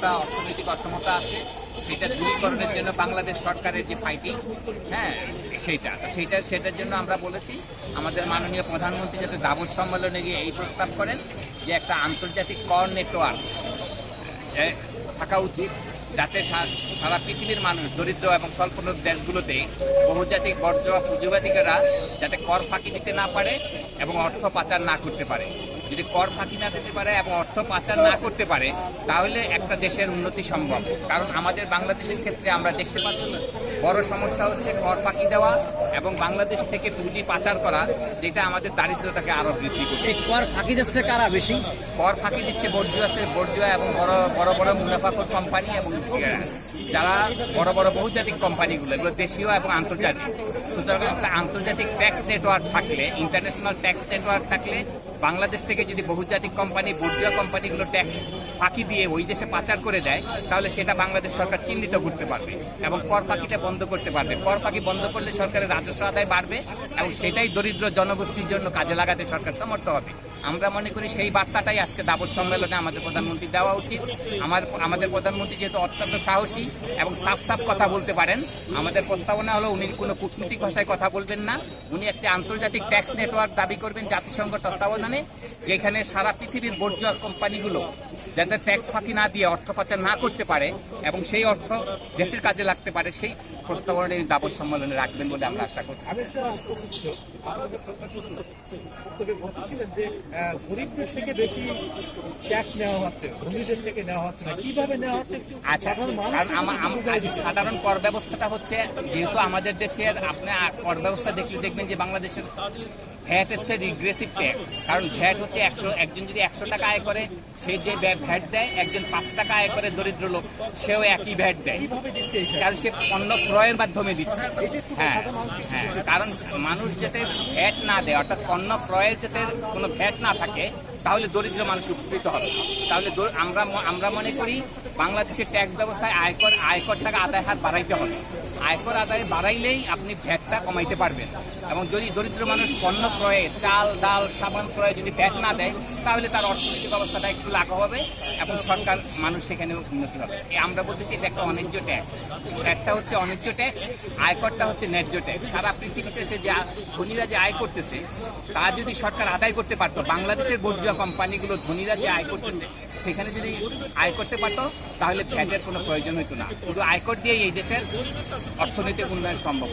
অসমতা অর্থনৈতিক অসমতা আছে সেটা দূরীকরণের জন্য বাংলাদেশ সরকারের যে ফাইটিং হ্যাঁ সেইটা, তো সেইটা, সেটার জন্য আমরা বলেছি, আমাদের মাননীয় প্রধানমন্ত্রী যাতে দাবর সম্মেলনে গিয়ে এই প্রস্তাব করেন যে একটা আন্তর্জাতিক কর নেটওয়ার্ক থাকা উচিত, যাতে সারা পৃথিবীর মানুষ, দরিদ্র এবং স্বল্পোন্নত দেশগুলোতে বহুজাতিক বর্জ্য পুঁজিবাদিকেরা যাতে কর ফাঁকি দিতে না পারে এবং অর্থ পাচার না করতে পারে। যদি কর ফাঁকি না দিতে পারে এবং অর্থ পাচার না করতে পারে তাহলে একটা দেশের উন্নতি সম্ভব। কারণ আমাদের বাংলাদেশের ক্ষেত্রে আমরা দেখতে পাচ্ছি বড় সমস্যা হচ্ছে কর ফাঁকি দেওয়া এবং বাংলাদেশ থেকে পুঁজি পাচার করা যেটা আমাদের দারিদ্রতাকে আরও বৃদ্ধি করছে। এই কর ফাঁকি যাচ্ছে কারা বেশি? কর ফাঁকি দিচ্ছে বর্জুয়া বর্জুয়া এবং বড় বড় বড় মুনাফাখোর কোম্পানি এবং যারা বড় বড় বহুজাতিক কোম্পানিগুলো, এগুলো দেশীয় এবং আন্তর্জাতিক। সুতরাং একটা আন্তর্জাতিক ট্যাক্স নেটওয়ার্ক থাকলে ইন্টারন্যাশনাল ট্যাক্স নেটওয়ার্ক থাকলে, বাংলাদেশ থেকে যদি বহুজাতিক কোম্পানি বর্জুয়া কোম্পানিগুলো ট্যাক্স ফাঁকি দিয়ে ওই দেশে পাচার করে দেয়, তাহলে সেটা বাংলাদেশ সরকার চিহ্নিত করতে পারবে এবং কর ফাঁকিটা বন্ধ করতে পারবে। কর ফাঁকি বন্ধ করলে সরকারের রাজস্ব আদায় বাড়বে এবং সেটাই দরিদ্র জনগোষ্ঠীর জন্য কাজে লাগাতে সরকার সমর্থ হবে। আমরা মনে করি সেই বার্তাটাই আজকে দাবর সম্মেলনে আমাদের প্রধানমন্ত্রী দেওয়া উচিত। আমার, আমাদের প্রধানমন্ত্রী যেহেতু অত্যন্ত সাহসী এবং সাফ সাফ কথা বলতে পারেন, আমাদের প্রস্তাবনা হলো উনি কোনো কূটনৈতিক ভাষায় কথা বলবেন না। উনি একটি আন্তর্জাতিক ট্যাক্স নেটওয়ার্ক দাবি করবেন জাতিসংঘ তত্ত্বাবধানে, যেখানে সারা পৃথিবীর বর্জ্য কোম্পানিগুলো যাতে ট্যাক্স ফাঁকি না দিয়ে অর্থ পাচার না করতে পারে এবং সেই অর্থ দেশের কাজে লাগতে পারে, সেই প্রস্তাবনা এই দাবর সম্মেলনে রাখবেন বলে আমরা আশা করছি। আমি একটা প্রশ্ন ছিল আপনাদের তবে বলছিলেন যে গরিবদের থেকে বেশি ট্যাক্স নেওয়া হচ্ছে ধনীদের থেকে নেওয়া হচ্ছে না। কীভাবে নেওয়া হচ্ছে? আচ্ছা সাধারণ কর ব্যবস্থাটা হচ্ছে যেহেতু আমাদের দেশের আপনি কর ব্যবস্থা দেখলে দেখবেন যে বাংলাদেশের ভ্যাট হচ্ছে রিগ্রেসিভ ট্যাক্স কারণ ভ্যাট হচ্ছে একশো একজন যদি একশো টাকা আয় করে সে যে ভ্যাট দেয় একজন পাঁচ টাকা আয় করে দরিদ্র লোক সেও একই ভ্যাট দেয়। কারণ সে পণ্য ক্রয়ের মাধ্যমে দিচ্ছে। হ্যাঁ হ্যাঁ কারণ মানুষ যাতে ভ্যাট না দেয়, অর্থাৎ অন্য ক্রয়ের যাতে কোনো ভ্যাট না থাকে, তাহলে দরিদ্র মানুষ উপকৃত হবে। তাহলে আমরা আমরা মনে করি বাংলাদেশের ট্যাক্স ব্যবস্থায় আয়কর আয়কর টাকা আদায় হাত বাড়াইতে হবে। আয়কর আদায় বাড়াইলেই আপনি ভ্যাটটা কমাইতে পারবেন। এবং যদি দরিদ্র মানুষ পণ্য ক্রয়ে, চাল, ডাল, সাবান ক্রয়ে যদি ভ্যাট না দেয়, তাহলে তার অর্থনৈতিক অবস্থাটা একটু লাঘব হবে এবং সরকার মানুষ সেখানে উন্নতি হবে। আমরা বলতেছি, এটা একটা অন্যায্য ট্যাক্স। ভ্যাটটা হচ্ছে অন্যায্য ট্যাক্স, আয়করটা হচ্ছে ন্যায্য ট্যাক্স। সারা পৃথিবীতে সে যে, ধনীরা যে আয় করতেছে, তা যদি সরকার আদায় করতে পারতো, বাংলাদেশের বর্জ্য কোম্পানিগুলো ধনীরা যে আয় করতেছে সেখানে যদি আয় করতে পারতো তাহলে ভ্যাটের কোনো প্রয়োজন হতো না। শুধু আয়কর দিয়েই এই দেশের অর্থনৈতিক উন্নয়ন সম্ভব।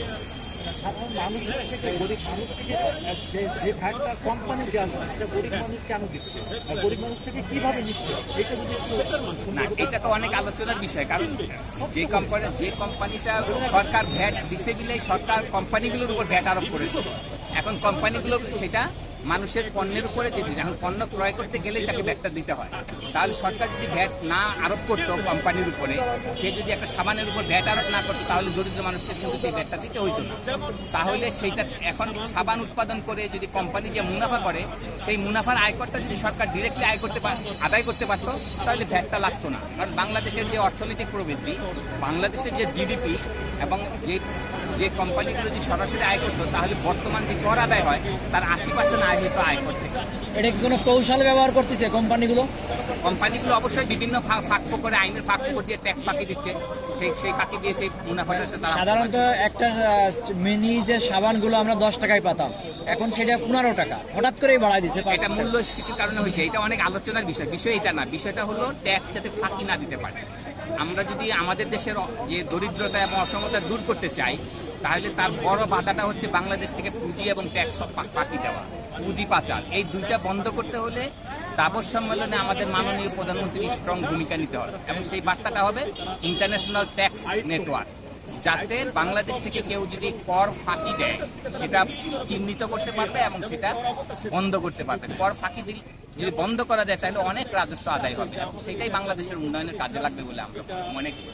না এটা তো অনেক আলোচনার বিষয় কারণ যে কোম্পানি যে কোম্পানিটা সরকার ভ্যাট দিছে দিলেই সরকার কোম্পানিগুলোর উপর ভ্যাট আরোপ করেছে। এখন কোম্পানিগুলো সেটা মানুষের পণ্যের উপরে দিতে এখন পণ্য ক্রয় করতে গেলেই তাকে ভ্যাটটা দিতে হয়। তাহলে সরকার যদি ভ্যাট না আরোপ করতো কোম্পানির উপরে, সে যদি একটা সাবানের উপর ভ্যাট আরোপ না করতো, তাহলে দরিদ্র মানুষকে কিন্তু সেই ভ্যাটটা দিতে হইতো না। তাহলে সেইটা এখন সাবান উৎপাদন করে যদি কোম্পানি যে মুনাফা করে, সেই মুনাফার আয়করটা যদি সরকার ডিরেক্টলি আয় করতে আদায় করতে পারতো, তাহলে ভ্যাটটা লাগতো না। কারণ বাংলাদেশের যে অর্থনৈতিক প্রবৃদ্ধি, বাংলাদেশের যে জিডিপি এবং যে যে কোম্পানিগুলো যদি সরাসরি আয় করতো তাহলে বর্তমান যে কর আদায় হয় তার আশি পার্সেন্ট আয় হতো আয় করতে। এটা কি কোনো কৌশল ব্যবহার করতেছে কোম্পানিগুলো কোম্পানিগুলো অবশ্যই বিভিন্ন ফাঁক করে আইনের ফাঁক ফোকর দিয়ে ট্যাক্স ফাঁকি দিচ্ছে। সেই সেই ফাঁকি দিয়ে সেই মুনাফাটা সাধারণত একটা মিনি যে সাবানগুলো আমরা দশ টাকায় পাতাম এখন সেটা পনেরো টাকা। হঠাৎ করেই বাড়াই পাঁচ এটা। মূল্যস্ফীতির কারণে হয়েছে। এটা অনেক আলোচনার বিষয়। বিষয় এটা না। বিষয়টা হলো ট্যাক্স যাতে ফাঁকি না দিতে পারে। আমরা যদি আমাদের দেশের যে দরিদ্রতা এবং অসমতা দূর করতে চাই তাহলে তার বড় বাধাটা হচ্ছে বাংলাদেশ থেকে পুঁজি এবং ট্যাক্স ফাঁকি দেওয়া, পুঁজি পাচার। এই দুইটা বন্ধ করতে হলে দাবর সম্মেলনে আমাদের মাননীয় প্রধানমন্ত্রীর স্ট্রং ভূমিকা নিতে হবে এবং সেই বার্তাটা হবে ইন্টারন্যাশনাল ট্যাক্স নেটওয়ার্ক যাতে বাংলাদেশ থেকে কেউ যদি কর ফাঁকি দেয়, সেটা চিহ্নিত করতে পারবে এবং সেটা বন্ধ করতে পারবে। কর ফাঁকি দিল, যদি বন্ধ করা যায়, তাহলে অনেক রাজস্ব আদায় হবে এবং সেটাই বাংলাদেশের উন্নয়নের কাজে লাগবে বলে আমরা মনে করি।